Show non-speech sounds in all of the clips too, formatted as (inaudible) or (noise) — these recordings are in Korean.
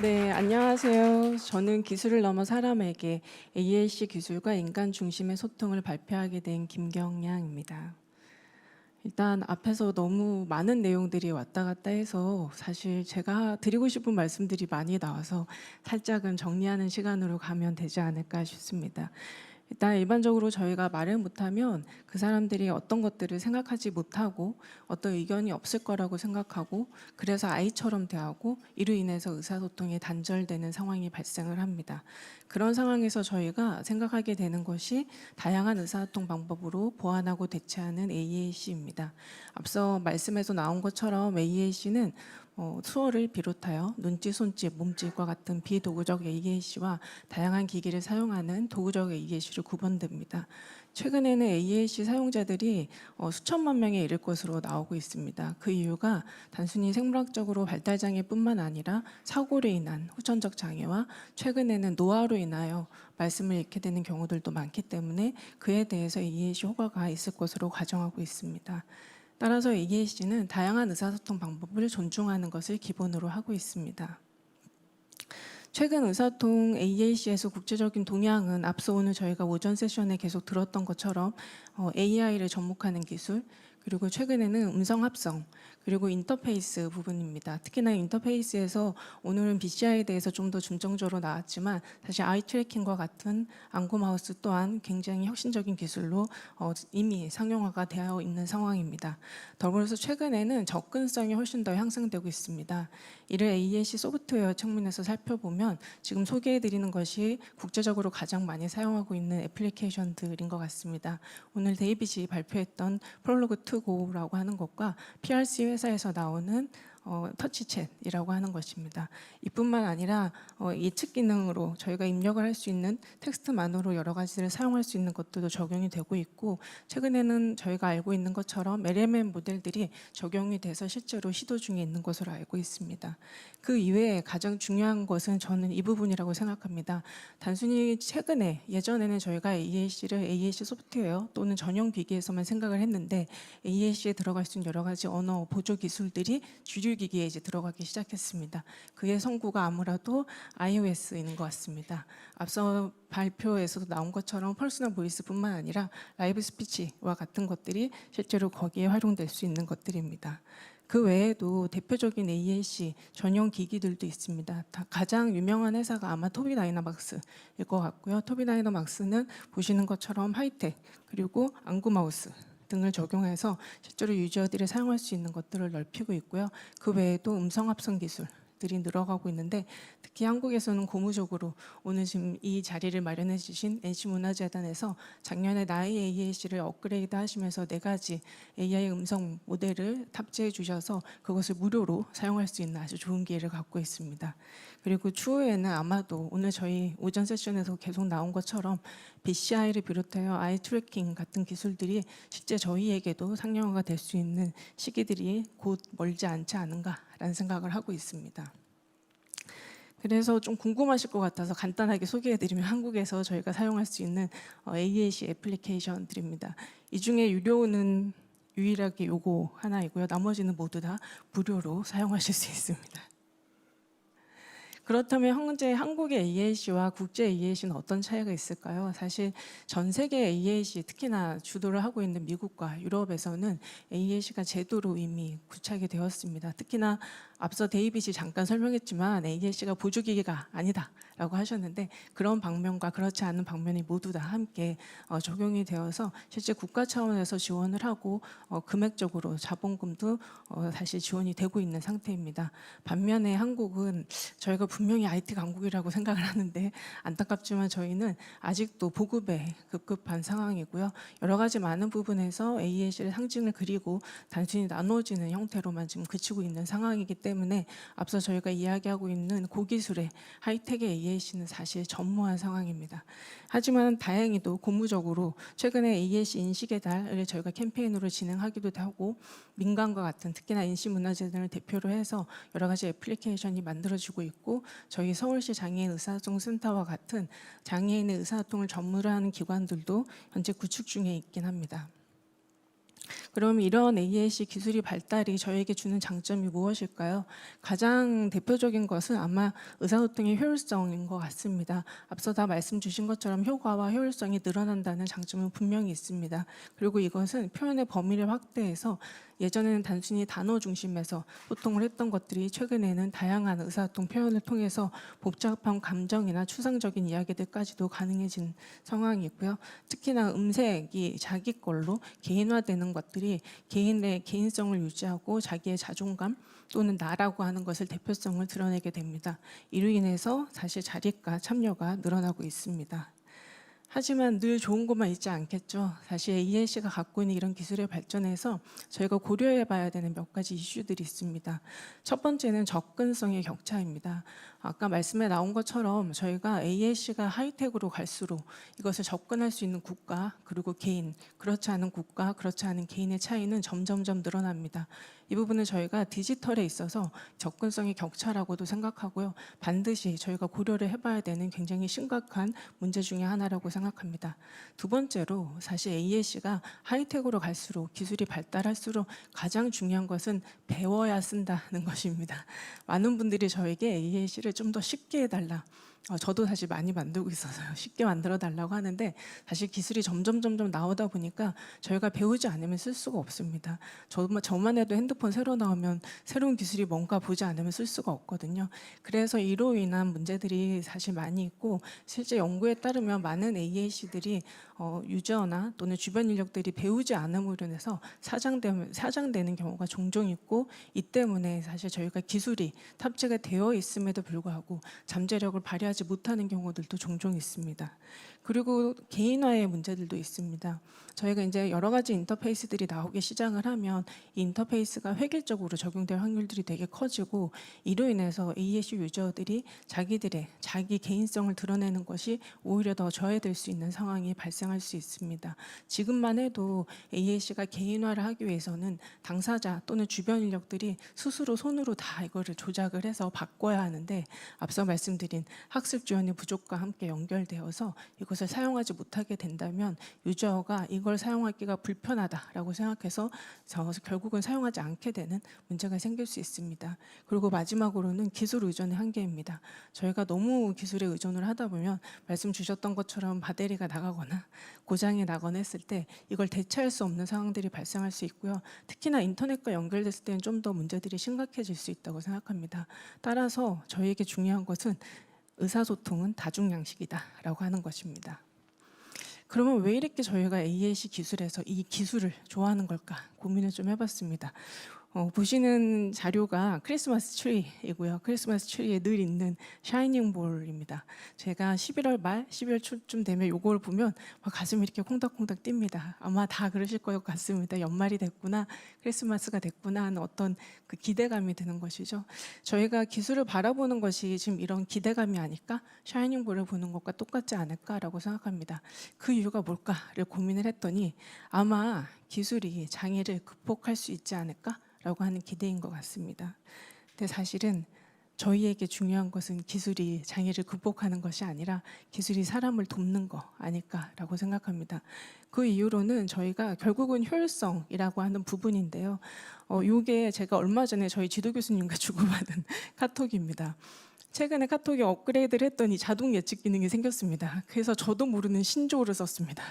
네, 안녕하세요. 저는 기술을 넘어 사람에게 AAC 기술과 인간 중심의 소통을 발표하게 된 김경량입니다. 일단 앞에서 너무 많은 내용들이 왔다 갔다 해서 사실 제가 드리고 싶은 말씀들이 많이 나와서 살짝은 정리하는 시간으로 가면 되지 않을까 싶습니다. 일단 일반적으로 저희가 말을 못하면 그 사람들이 어떤 것들을 생각하지 못하고 어떤 의견이 없을 거라고 생각하고 그래서 아이처럼 대하고 이로 인해서 의사소통이 단절되는 상황이 발생을 합니다. 그런 상황에서 저희가 생각하게 되는 것이 다양한 의사소통 방법으로 보완하고 대체하는 AAC입니다. 앞서 말씀에서 나온 것처럼 AAC는 어, 수어를 비롯하여 눈짓, 손짓, 몸짓과 같은 비도구적 AAC와 다양한 기기를 사용하는 도구적 AAC로 구분됩니다. 최근에는 AAC 사용자들이 어, 수천만 명에 이를 것으로 나오고 있습니다. 그 이유가 단순히 생물학적으로 발달 장애뿐만 아니라 사고로 인한 후천적 장애와 최근에는 노화로 인하여 말씀을 잃게 되는 경우들도 많기 때문에 그에 대해서 AAC 효과가 있을 것으로 가정하고 있습니다. 따라서 AAC는 다양한 의사소통 방법을 존중하는 것을 기본으로 하고 있습니다. 최근 의사소통 AAC에서 국제적인 동향은 앞서 오늘 저희가 오전 세션에 계속 들었던 것처럼 어, AI를 접목하는 기술 그리고 최근에는 음성 합성 그리고 인터페이스 부분입니다. 특히나 인터페이스에서 오늘은 BCI에 대해서 좀 더 중점적으로 나왔지만 사실 아이 트래킹과 같은 안구 마우스 또한 굉장히 혁신적인 기술로 어, 이미 상용화가 되어 있는 상황입니다. 더불어서 최근에는 접근성이 훨씬 더 향상되고 있습니다. 이를 AAC 소프트웨어 측면에서 살펴보면 지금 소개해드리는 것이 국제적으로 가장 많이 사용하고 있는 애플리케이션들인 것 같습니다. 오늘 데이빗이 발표했던 프롤로그 2 고라고 하는 것과 PRC 회사에서 나오는 어, 터치챗이라고 하는 것입니다. 이뿐만 아니라 어, 예측 기능으로 저희가 입력을 할 수 있는 텍스트만으로 여러 가지를 사용할 수 있는 것들도 적용이 되고 있고 최근에는 저희가 알고 있는 것처럼 LMM 모델들이 적용이 돼서 실제로 시도 중에 있는 것으로 알고 있습니다. 그 이외에 가장 중요한 것은 저는 이 부분이라고 생각합니다. 단순히 최근에 예전에는 저희가 AAC를 AAC 소프트웨어 또는 전용 기기에서만 생각을 했는데 AAC에 들어갈 수 있는 여러 가지 언어 보조 기술들이 주류 기기에 이제 들어가기 시작했습니다. 그의 성구가 아무래도 iOS인 것 같습니다. 앞서 발표에서도 나온 것처럼 퍼스널 보이스뿐만 아니라 라이브 스피치와 같은 것들이 실제로 거기에 활용될 수 있는 것들입니다. 그 외에도 대표적인 AAC 전용 기기들도 있습니다. 다 가장 유명한 회사가 아마 토비 다이나막스일 것 같고요. 토비 다이나막스는 보시는 것처럼 하이텍 그리고 안구 마우스 등을 적용해서 실제로 유저들이 사용할 수 있는 것들을 넓히고 있고요. 그 외에도 음성 합성 기술 들이 늘어가고 있는데 특히 한국에서는 고무적으로 오늘 지금 이 자리를 마련해 주신 NC문화재단에서 작년에 나이 AAC를 업그레이드 하시면서 네 가지 AI 음성 모델을 탑재해 주셔서 그것을 무료로 사용할 수 있는 아주 좋은 기회를 갖고 있습니다. 그리고 추후에는 아마도 오늘 저희 오전 세션에서 계속 나온 것처럼 BCI를 비롯하여 아이 트래킹 같은 기술들이 실제 저희에게도 상용화가 될 수 있는 시기들이 곧 멀지 않지 않은가 라는 생각을 하고 있습니다. 그래서 좀 궁금하실 것 같아서 간단하게 소개해드리면 한국에서 저희가 사용할 수 있는 어, AAC 애플리케이션들입니다. 이 중에 유료는 유일하게 요거 하나이고요. 나머지는 모두 다 무료로 사용하실 수 있습니다. 그렇다면 현재 한국의 AAC와 국제 AAC는 어떤 차이가 있을까요? 사실 전 세계 AAC 특히나 주도를 하고 있는 미국과 유럽에서는 AAC가 제도로 이미 구착이 되었습니다. 특히나 앞서 데이빗이 잠깐 설명했지만 AAC가 보조기기가 아니다라고 하셨는데 그런 방면과 그렇지 않은 방면이 모두 다 함께 어, 적용이 되어서 실제 국가 차원에서 지원을 하고 어, 금액적으로 자본금도 어, 다시 지원이 되고 있는 상태입니다. 반면에 한국은 저희가 분명히 IT 강국이라고 생각을 하는데 안타깝지만 저희는 아직도 보급에 급급한 상황이고요. 여러 가지 많은 부분에서 AAC를 상징을 그리고 단순히 나눠지는 형태로만 지금 그치고 있는 상황이기 때문에 앞서 저희가 이야기하고 있는 고기술의 하이텍의 AAC는 사실 전무한 상황입니다. 하지만 다행히도 고무적으로 최근에 AAC 인식의 달을 저희가 캠페인으로 진행하기도 하고 민간과 같은 특히나 인식문화재단을 대표로 해서 여러 가지 애플리케이션이 만들어지고 있고 저희 서울시 장애인 의사소통 센터와 같은 장애인의 의사소통을 전무를 하는 기관들도 현재 구축 중에 있긴 합니다. 그럼 이런 AAC 기술이 발달이 저에게 주는 장점이 무엇일까요? 가장 대표적인 것은 아마 의사소통의 효율성인 것 같습니다. 앞서 다 말씀 주신 것처럼 효과와 효율성이 늘어난다는 장점은 분명히 있습니다. 그리고 이것은 표현의 범위를 확대해서 예전에는 단순히 단어 중심에서 소통을 했던 것들이 최근에는 다양한 의사소통 표현을 통해서 복잡한 감정이나 추상적인 이야기들까지도 가능해진 상황이고요. 특히나 음색이 자기 걸로 개인화되는 것들이 개인의 개인성을 유지하고 자기의 자존감 또는 나라고 하는 것을 대표성을 드러내게 됩니다. 이로 인해서 사실 자립과 참여가 늘어나고 있습니다. 하지만 늘 좋은 것만 있지 않겠죠. 사실 AIC가 갖고 있는 이런 기술의 발전에서 저희가 고려해 봐야 되는 몇 가지 이슈들이 있습니다. 첫 번째는 접근성의 격차입니다. 아까 말씀에 나온 것처럼 저희가 AIC가 하이텍으로 갈수록 이것을 접근할 수 있는 국가 그리고 개인 그렇지 않은 국가 그렇지 않은 개인의 차이는 점점점 늘어납니다. 이 부분은 저희가 디지털에 있어서 접근성의 격차라고도 생각하고요. 반드시 저희가 고려를 해봐야 되는 굉장히 심각한 문제 중에 하나라고 생각합니다. 두 번째로 사실 AAC가 하이텍으로 갈수록 기술이 발달할수록 가장 중요한 것은 배워야 쓴다는 (laughs) 것입니다. 많은 분들이 저에게 AAC를 좀 더 쉽게 해달라. 어, 저도 사실 많이 만들고 있어서요. 쉽게 만들어 달라고 하는데 사실 기술이 점점 점점 나오다 보니까 저희가 배우지 않으면 쓸 수가 없습니다. 저만, 저만 해도 핸드폰 새로 나오면 새로운 기술이 뭔가 보지 않으면 쓸 수가 없거든요. 그래서 이로 인한 문제들이 사실 많이 있고 실제 연구에 따르면 많은 AAC들이 어, 유저나 또는 주변 인력들이 배우지 않음으로 인해서 사장되면 사장되는 경우가 종종 있고 이 때문에 사실 저희가 기술이 탑재가 되어 있음에도 불구하고 잠재력을 발휘하지 못하는 경우들도 종종 있습니다. 그리고 개인화의 문제들도 있습니다. 저희가 이제 여러 가지 인터페이스들이 나오기 시작을 하면 이 인터페이스가 획일적으로 적용될 확률들이 되게 커지고 이로 인해서 AAC 유저들이 자기들의 자기 개인성을 드러내는 것이 오히려 더 저해될 수 있는 상황이 발생할 수 있습니다. 지금만 해도 AAC가 개인화를 하기 위해서는 당사자 또는 주변 인력들이 스스로 손으로 다 이거를 조작을 해서 바꿔야 하는데 앞서 말씀드린 학습 지원의 부족과 함께 연결되어서 이것 을 사용하지 못하게 된다면 유저가 이걸 사용하기가 불편하다라고 생각해서 저 결국은 사용하지 않게 되는 문제가 생길 수 있습니다. 그리고 마지막으로는 기술 의존의 한계입니다. 저희가 너무 기술에 의존을 하다 보면 말씀 주셨던 것처럼 배터리가 나가거나 고장이 나거나 했을 때 이걸 대체할 수 없는 상황들이 발생할 수 있고요. 특히나 인터넷과 연결됐을 때는 좀 더 문제들이 심각해질 수 있다고 생각합니다. 따라서 저희에게 중요한 것은 의사소통은 다중양식이다라고 하는 것입니다. 그러면 왜 이렇게 저희가 AAC 기술에서 이 기술을 좋아하는 걸까 고민을 좀 해봤습니다. 어, 보시는 자료가 크리스마스 트리이고요. 크리스마스 트리에 늘 있는 샤이닝 볼입니다. 제가 11월 말, 12월 초쯤 되면 이걸 보면 막 가슴이 이렇게 콩닥콩닥 뜁니다. 아마 다 그러실 것 같습니다. 연말이 됐구나, 크리스마스가 됐구나 하는 어떤 그 기대감이 드는 것이죠. 저희가 기술을 바라보는 것이 지금 이런 기대감이 아닐까? 샤이닝 볼을 보는 것과 똑같지 않을까라고 생각합니다. 그 이유가 뭘까를 고민을 했더니 아마 기술이 장애를 극복할 수 있지 않을까? 라고 하는 기대인 것 같습니다. 근데 사실은 저희에게 중요한 것은 기술이 장애를 극복하는 것이 아니라 기술이 사람을 돕는 거 아닐까라고 생각합니다. 그 이유로는 저희가 결국은 효율성이라고 하는 부분인데요. 어, 요게 제가 얼마 전에 저희 지도 교수님과 (laughs) 주고받은 카톡입니다. 최근에 카톡에 업그레이드를 했더니 자동 예측 기능이 생겼습니다. 그래서 저도 모르는 신조어를 썼습니다.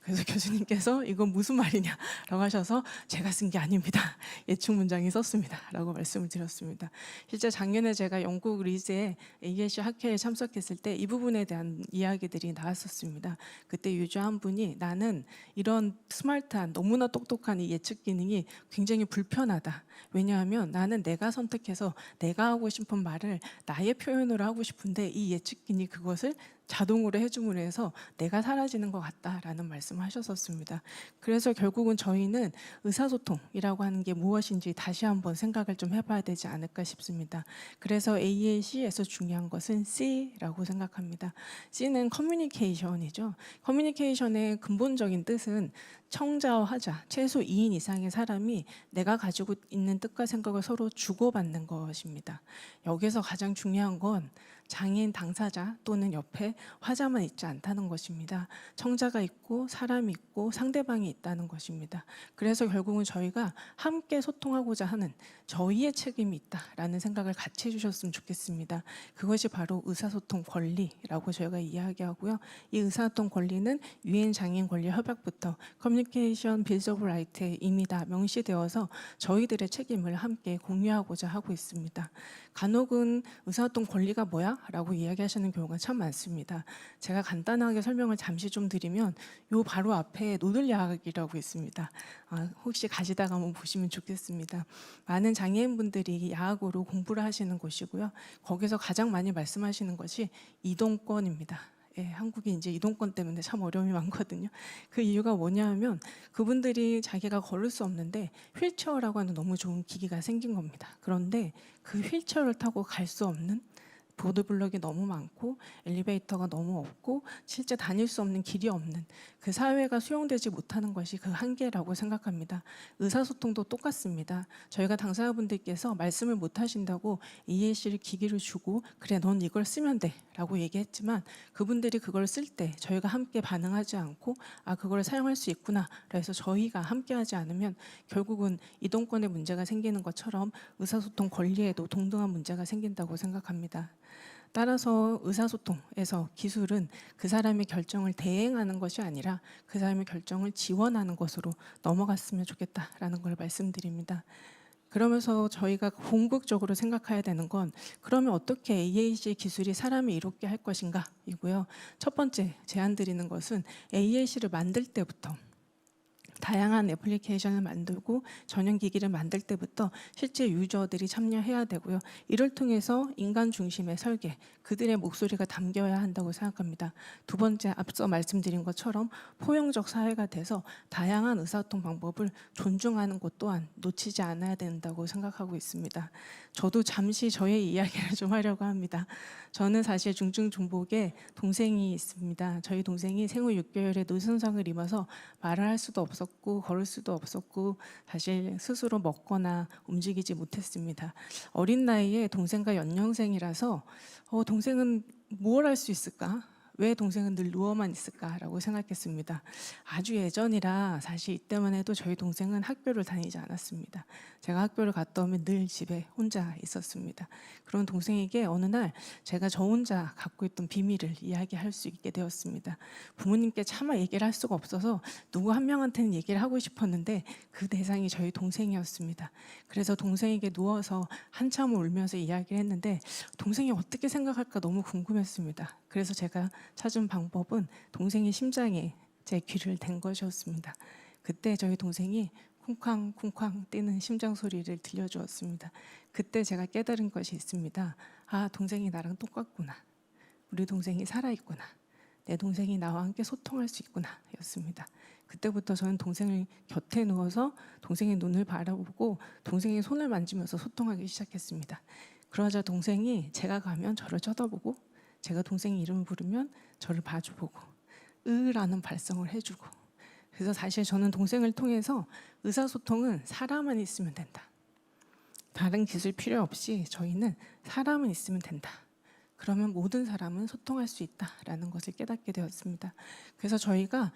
그래서 교수님께서 이건 무슨 말이냐라고 하셔서 제가 쓴 게 아닙니다. 예측 문장이 썼습니다라고 말씀을 드렸습니다. 실제 작년에 제가 영국 리즈에 AAC 학회에 참석했을 때 이 부분에 대한 이야기들이 나왔었습니다. 그때 유저 한 분이 나는 이런 스마트한 너무나 똑똑한 이 예측 기능이 굉장히 불편하다. 왜냐하면 나는 내가 선택해서 내가 하고 싶은 말을 나의 표현으로 하고 싶은데 이 예측기니 그것을 자동으로 해줌으로 해서 내가 사라지는 것 같다라는 말씀을 하셨었습니다. 그래서 결국은 저희는 의사소통이라고 하는 게 무엇인지 다시 한번 생각을 좀 해봐야 되지 않을까 싶습니다. 그래서 AAC에서 중요한 것은 C라고 생각합니다. C는 커뮤니케이션이죠. 커뮤니케이션의 근본적인 뜻은 청자하자 최소 2인 이상의 사람이 내가 가지고 있는 뜻과 생각을 서로 주고받는 것입니다. 여기서 가장 중요한 건 장애인 당사자 또는 옆에 화자만 있지 않다는 것입니다. 청자가 있고 사람이 있고 상대방이 있다는 것입니다. 그래서 결국은 저희가 함께 소통하고자 하는 저희의 책임이 있다라는 생각을 같이 해주셨으면 좋겠습니다. 그것이 바로 의사소통 권리라고 저희가 이야기하고요. 이 의사소통 권리는 유엔 장애인 권리 협약부터 커뮤니케이션 빌즈 오브 라이트에 이미 다 명시되어서 저희들의 책임을 함께 공유하고자 하고 있습니다. 간혹은 의사소통 권리가 뭐야? 라고 이야기하시는 경우가 참 많습니다. 제가 간단하게 설명을 잠시 좀 드리면 요 바로 앞에 노들야학이라고 있습니다. 아, 혹시 가시다가 한번 보시면 좋겠습니다. 많은 장애인분들이 야학으로 공부를 하시는 곳이고요. 거기서 가장 많이 말씀하시는 것이 이동권입니다. 예, 한국이 이제 이동권 때문에 참 어려움이 많거든요. 그 이유가 뭐냐하면 그분들이 자기가 걸을 수 없는데 휠체어라고 하는 너무 좋은 기기가 생긴 겁니다. 그런데 그 휠체어를 타고 갈 수 없는 보드블럭이 너무 많고 엘리베이터가 너무 없고 실제 다닐 수 없는 길이 없는 그 사회가 수용되지 못하는 것이 그 한계라고 생각합니다. 의사소통도 똑같습니다. 저희가 당사자분들께서 말씀을 못 하신다고 EAC를 기기를 주고 그래 넌 이걸 쓰면 돼 라고 얘기했지만 그분들이 그걸 쓸 때 저희가 함께 반응하지 않고 아 그걸 사용할 수 있구나 그래서 저희가 함께 하지 않으면 결국은 이동권에 문제가 생기는 것처럼 의사소통 권리에도 동등한 문제가 생긴다고 생각합니다. 따라서 의사소통에서 기술은 그 사람의 결정을 대행하는 것이 아니라 그 사람의 결정을 지원하는 것으로 넘어갔으면 좋겠다라는 걸 말씀드립니다. 그러면서 저희가 궁극적으로 생각해야 되는 건 그러면 어떻게 AAC 기술이 사람을 이롭게 할 것인가 이고요. 첫 번째 제안 드리는 것은 AAC를 만들 때부터 다양한 애플리케이션을 만들고 전용 기기를 만들 때부터 실제 유저들이 참여해야 되고요. 이를 통해서 인간 중심의 설계, 그들의 목소리가 담겨야 한다고 생각합니다. 두 번째 앞서 말씀드린 것처럼 포용적 사회가 돼서 다양한 의사소통 방법을 존중하는 것 또한 놓치지 않아야 된다고 생각하고 있습니다. 저도 잠시 저의 이야기를 (laughs) 좀 하려고 합니다. 저는 사실 중증 중복에 동생이 있습니다. 저희 동생이 생후 6개월에 노선상을 입어서 말을 할 수도 없었고 걸을 수도 없었고 사실 스스로 먹거나 움직이지 못했습니다. 어린 나이에 동생과 연년생이라서 어, 동생은 뭘 할 수 있을까? 왜 동생은 늘 누워만 있을까라고 생각했습니다. 아주 예전이라 사실 이때만 해도 저희 동생은 학교를 다니지 않았습니다. 제가 학교를 갔다 오면 늘 집에 혼자 있었습니다. 그런 동생에게 어느 날 제가 저 혼자 갖고 있던 비밀을 이야기할 수 있게 되었습니다. 부모님께 차마 얘기를 할 수가 없어서 누구 한 명한테는 얘기를 하고 싶었는데 그 대상이 저희 동생이었습니다. 그래서 동생에게 누워서 한참 울면서 이야기를 했는데 동생이 어떻게 생각할까 너무 궁금했습니다. 그래서 제가 찾은 방법은 동생의 심장에 제 귀를 댄 것이었습니다. 그때 저희 동생이 쿵쾅쿵쾅 뛰는 심장 소리를 들려주었습니다. 그때 제가 깨달은 것이 있습니다. 아, 동생이 나랑 똑같구나. 우리 동생이 살아있구나. 내 동생이 나와 함께 소통할 수 있구나. 였습니다. 그때부터 저는 동생을 곁에 누워서 동생의 눈을 바라보고 동생의 손을 만지면서 소통하기 시작했습니다. 그러자 동생이 제가 가면 저를 쳐다보고 제가 동생 이름을 부르면 저를 봐주보고 으라는 발성을 해주고 그래서 사실 저는 동생을 통해서 의사소통은 사람만 있으면 된다. 다른 기술 필요 없이 저희는 사람은 있으면 된다. 그러면 모든 사람은 소통할 수 있다라는 것을 깨닫게 되었습니다. 그래서 저희가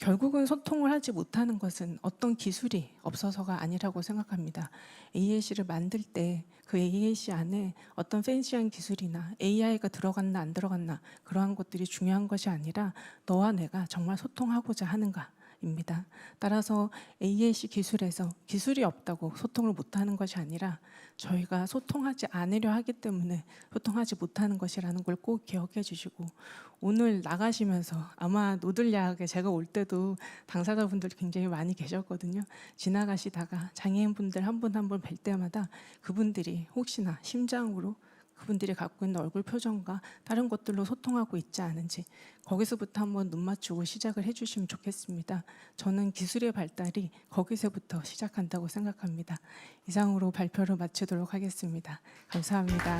결국은 소통을 하지 못하는 것은 어떤 기술이 없어서가 아니라고 생각합니다. AAC를 만들 때 그 AAC 안에 어떤 팬시한 기술이나 AI가 들어갔나 안 들어갔나 그러한 것들이 중요한 것이 아니라 너와 내가 정말 소통하고자 하는가 입니다. 따라서 AAC 기술에서 기술이 없다고 소통을 못하는 것이 아니라 저희가 소통하지 않으려 하기 때문에 소통하지 못하는 것이라는 걸 꼭 기억해 주시고 오늘 나가시면서 아마 노들야학에 제가 올 때도 당사자분들 굉장히 많이 계셨거든요. 지나가시다가 장애인분들 한 분 한 분 뵐 때마다 그분들이 혹시나 심장으로 그분들이 갖고 있는 얼굴 표정과 다른 것들로 소통하고 있지 않은지 거기서부터 한번 눈 맞추고 시작을 해주시면 좋겠습니다. 저는 기술의 발달이 거기서부터 시작한다고 생각합니다. 이상으로 발표를 마치도록 하겠습니다. 감사합니다.